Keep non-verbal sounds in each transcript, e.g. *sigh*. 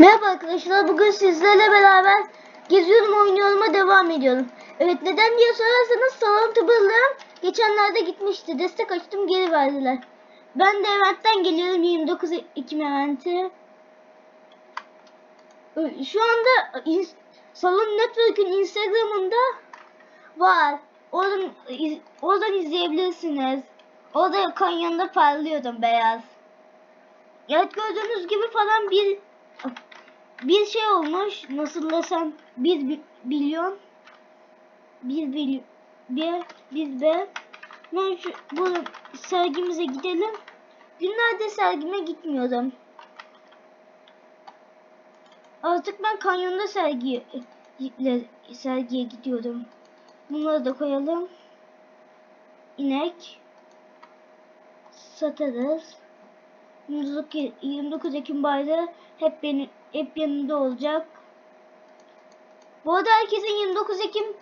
Merhaba arkadaşlar. Bugün sizlerle beraber geziyorum oynuyorum'a devam ediyorum. Evet neden diye sorarsanız salon tıbırlığım geçenlerde gitmişti. Destek açtım geri verdiler. Ben de eventten geliyorum 29 Ekim eventi. Şu anda Salon Network'ün Instagram'ında var. Oradan, iz- oradan izleyebilirsiniz. Orada kanyonda parlıyordum beyaz. Evet gördüğünüz gibi falan bir bir şey olmuş. Nasıl desem bir bi- milyon bir bil bir bir be. Ben şu bu sergimize gidelim. Günlerde sergime gitmiyordum. Artık ben kanyonda sergi sergiye gidiyorum. Bunları da koyalım. İnek satarız. 29 Ekim bayrağı hep beni hep yanında olacak. Bu arada herkesin 29 Ekim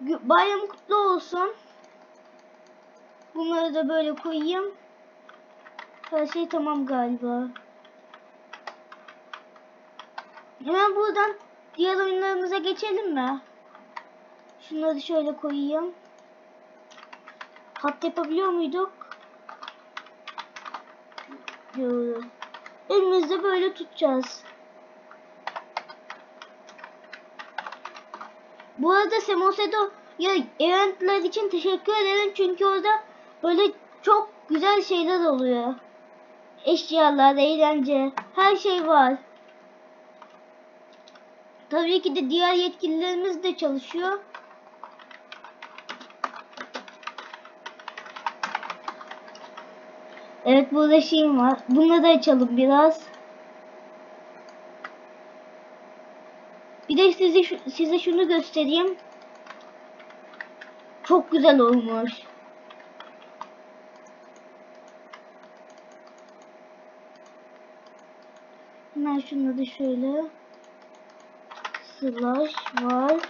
bayramı kutlu olsun. Bunları da böyle koyayım. Her şey tamam galiba. Hemen buradan diğer oyunlarımıza geçelim mi? Şunları şöyle koyayım. Hat yapabiliyor muyduk? Yok. Elimizde böyle tutacağız. Bu arada Semosedo ya eventler için teşekkür ederim çünkü orada böyle çok güzel şeyler oluyor. Eşyalar, eğlence, her şey var. Tabii ki de diğer yetkililerimiz de çalışıyor. Evet burada şeyim var. Bunları da açalım biraz. Bir de size size şunu göstereyim. Çok güzel olmuş. Hemen şunu da şöyle slash var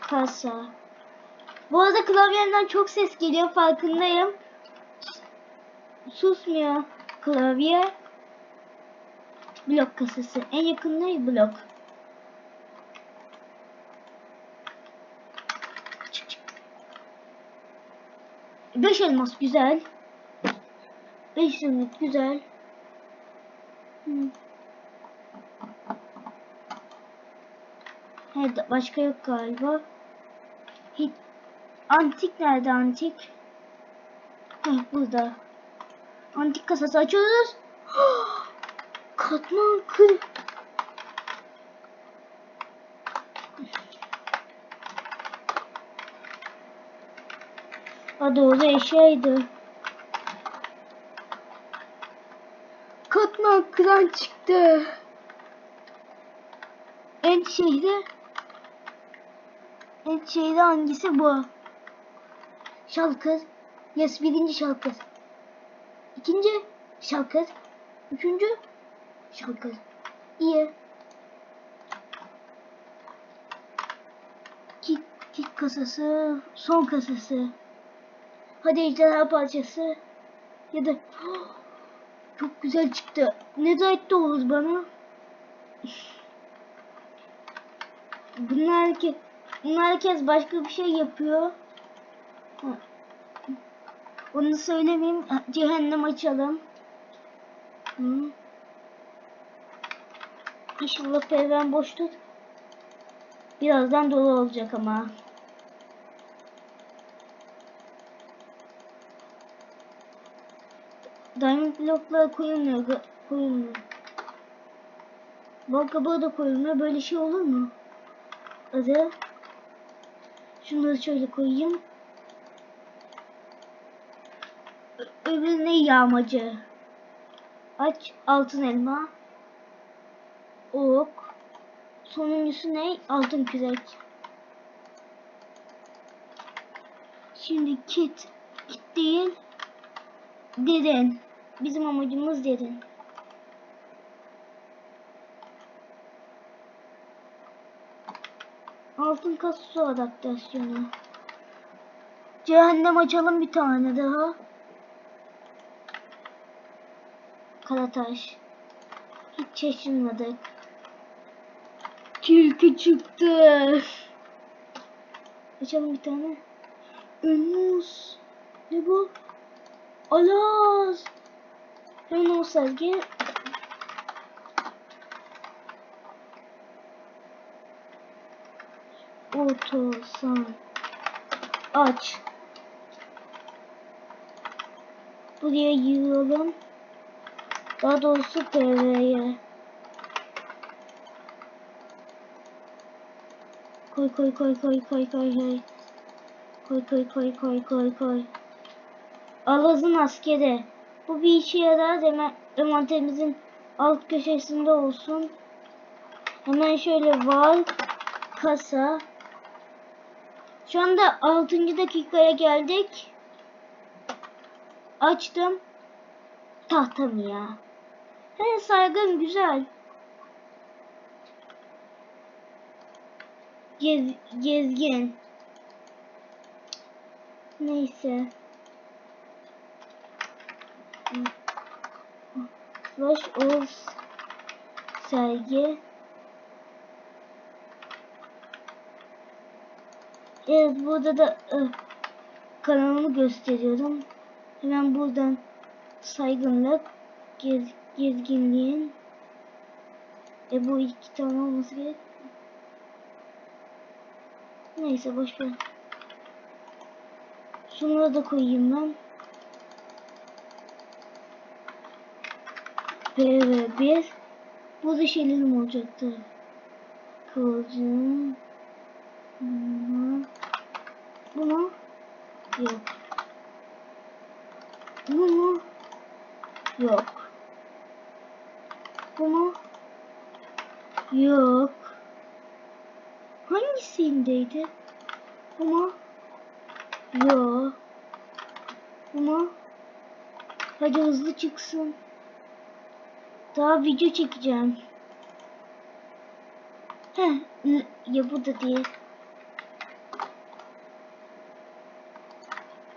kasa. Bu arada klavyemden çok ses geliyor farkındayım. Susmuyor klavye. Blok kasası. En yakın ne? Blok. Beş elmas güzel. Beş elmas güzel. Hı. Evet başka yok galiba. Antik nerede antik? Heh, burada. Antik kasası açıyoruz. *gasps* Katman kır. Ha doğru eşyaydı. Katman kıran çıktı. En şeyde en şeyde hangisi bu? Şalkır. Yes birinci şalkır. İkinci şalkır. Üçüncü şalkır. İyi. Kit, kit kasası. Son kasası. Hadi ejderha parçası. Ya da çok güzel çıktı. Ne zayıf da olur bana. Bunlar ki bunlar herkes başka bir şey yapıyor. Ha. Onu söylemeyeyim. Cehennem açalım. İnşallah perven boş tut. Birazdan dolu olacak ama. Diamond bloklar koyulmuyor. Koyulmuyor. Bal kabağı da koyulmuyor. Böyle şey olur mu? Hadi. Şunları şöyle koyayım. Öbürü ne yağmacı? Aç altın elma. Ok. Sonuncusu ne? Altın kürek. Şimdi kit. Kit değil. Derin. Bizim amacımız derin. Altın kas su adaptasyonu. Cehennem açalım bir tane daha. Karataş. Hiç şaşırmadık. Tilki çıktı. Açalım bir tane. Önümüz. Ne bu? Alas. Hemen o sergi. Otosan. Aç. Buraya yığalım. Daha doğrusu PV'ye. Koy koy koy koy koy koy koy. Koy koy koy koy koy koy. Alaz'ın askeri. Bu bir işe yarar. Hemen envanterimizin alt köşesinde olsun. Hemen şöyle var. Kasa. Şu anda 6. dakikaya geldik. Açtım. Tahtam ya. He saygın güzel. Gez, gezgin. Neyse. Flash of sergi. Evet burada da ıh, kanalımı gösteriyorum. Hemen buradan saygınlık, gez, gezginliğin. E bu iki tane olması gerek. Neyse boş ver. Şunları da koyayım ben. PV1 Burada şeylerim olacaktı. Kıvılcım. Buna. Buna. Yok. Bu mu? Yok. Bu mu? Yok. Hangisindeydi? Bu mu? Yok. Bu mu? Hadi hızlı çıksın. Daha video çekeceğim. Heh, ya bu da değil.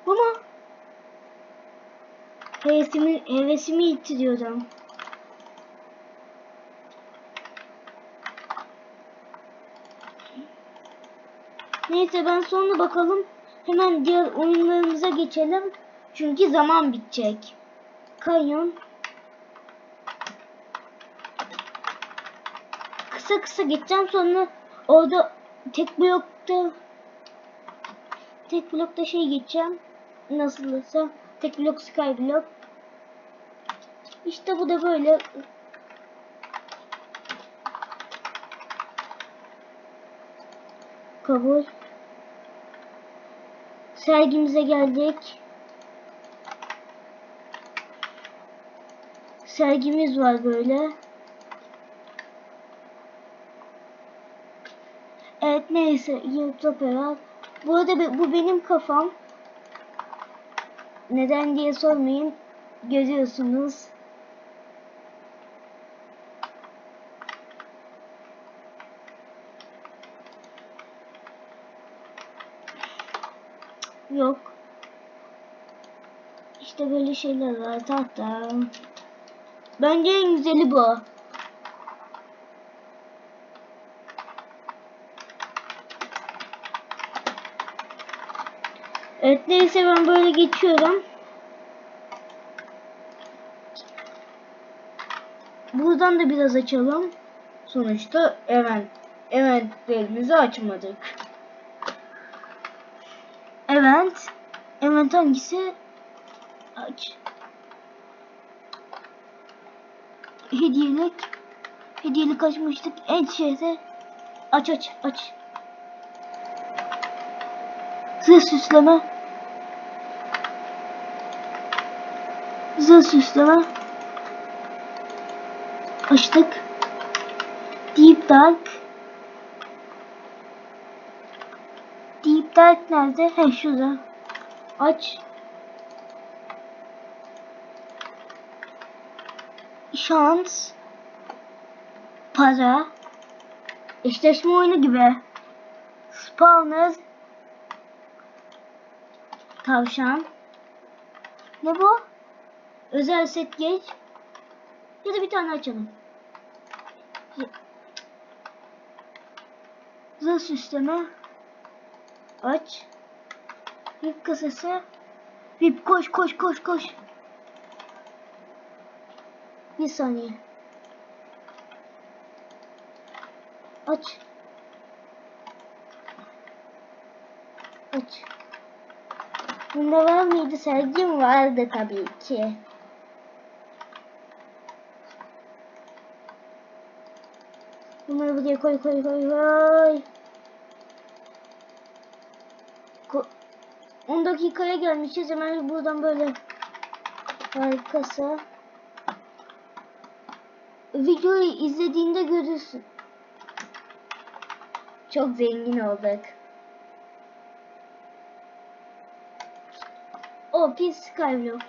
Bu mu? Hevesimi, hevesimi yitiriyorum. Neyse ben sonra bakalım. Hemen diğer oyunlarımıza geçelim. Çünkü zaman bitecek. Kanyon. Kısa kısa geçeceğim sonra orada tek blokta tek blokta şey geçeceğim. Nasılsa tek blok skyblock. İşte bu da böyle kabul. Sergimize geldik. Sergimiz var böyle. Evet neyse Utopia. Bu arada bu benim kafam. Neden diye sormayın. Görüyorsunuz. Yok. İşte böyle şeyler var tahta. Bence en güzeli bu. Evet neyse ben böyle geçiyorum. Buradan da biraz açalım. Sonuçta event, eventlerimizi açmadık. Event. Event hangisi? Aç. Hediyelik. Hediyelik açmıştık. En şeyde. Aç aç aç. Zırh süsleme. Zırh süsleme. Açtık. Deep Dark. Dark nerede? He şurada. Aç. Şans. Para. Eşleşme oyunu gibi. Spawner. Tavşan. Ne bu? Özel set geç. Ya da bir tane açalım. Zırh süsleme. Aç. VIP kasası. VIP koş koş koş koş. Bir saniye. Aç. Aç. Bunda var mıydı? Sergim vardı tabii ki. Bunları buraya koy koy koy koy. 10 dakikaya gelmişiz. Hemen buradan böyle harikası. Videoyu izlediğinde görürsün. Çok zengin olduk. O pis Skyblock.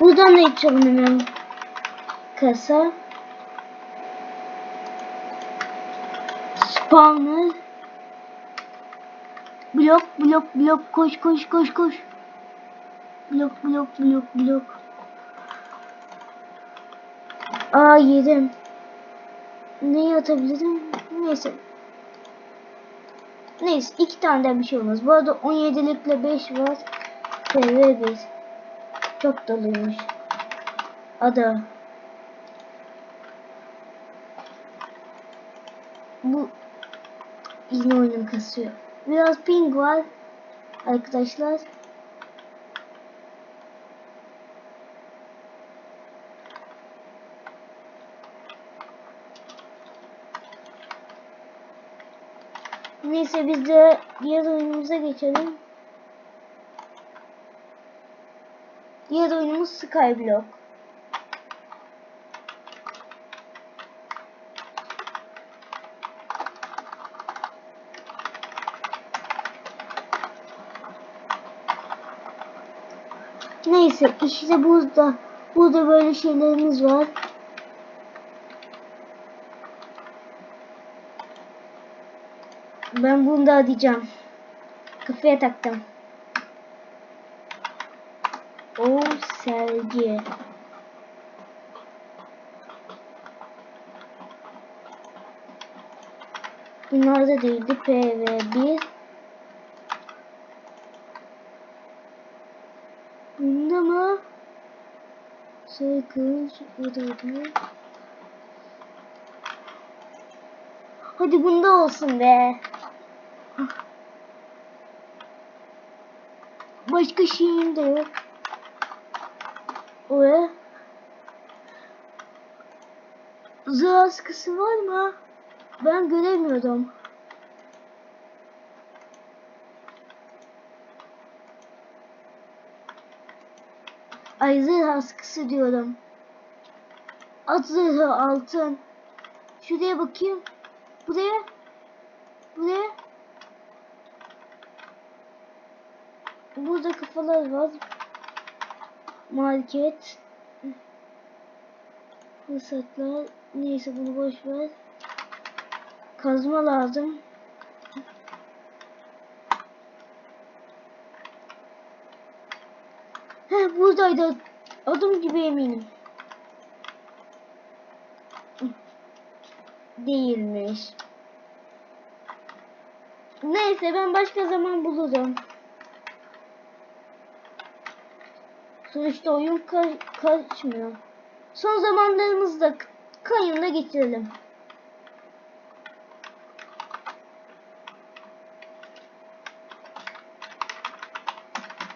Buradan da açalım hemen kasa. Spawner. Blok blok blok koş koş koş koş. Blok blok blok blok. Aa yedim. Neyi atabilirim? Neyse. Neyse iki tane bir şey olmaz. Bu arada 17'likle 5 var. TV 1. Çok doluymuş. Ada. Bu yine oyunum kasıyor. Biraz ping var arkadaşlar. Neyse biz de diğer oyunumuza geçelim. Diğer oyunumuz Skyblock. Neyse işte burada burada böyle şeylerimiz var. Ben bunu da arayacağım. Kafaya taktım. O sergi. Bunlarda değildi. PV1. Bunda mı? Sakın. Buradaydı. Hadi bunda olsun be. Başka şeyim de yok. Ve zırh askısı var mı? Ben göremiyorum. Ay zırh askısı diyorum. At zırhı altın. Şuraya bakayım. Buraya. Buraya. Burada kafalar var. Market. Fırsatlar. Neyse bunu boş ver. Kazma lazım. Heh buradaydı. Adım gibi eminim. Değilmiş. Neyse ben başka zaman bulurum. Sonuçta oyun ka kaçmıyor. Son zamanlarımızda kayında geçirelim.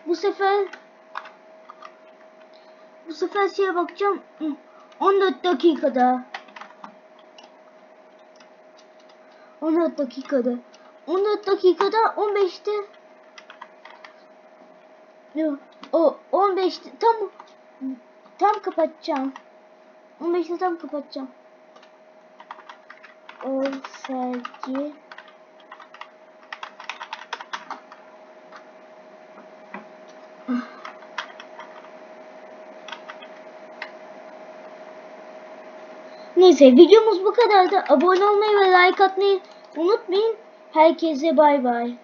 Bu sefer bu sefer şeye bakacağım. Hı, 14 dakikada. 14 dakikada. 14 dakikada 15'te Yok. O 15'te tam tam kapatacağım. 15'te tam kapatacağım. O sergi Neyse videomuz bu kadardı. Abone olmayı ve like atmayı unutmayın. Herkese bay bay.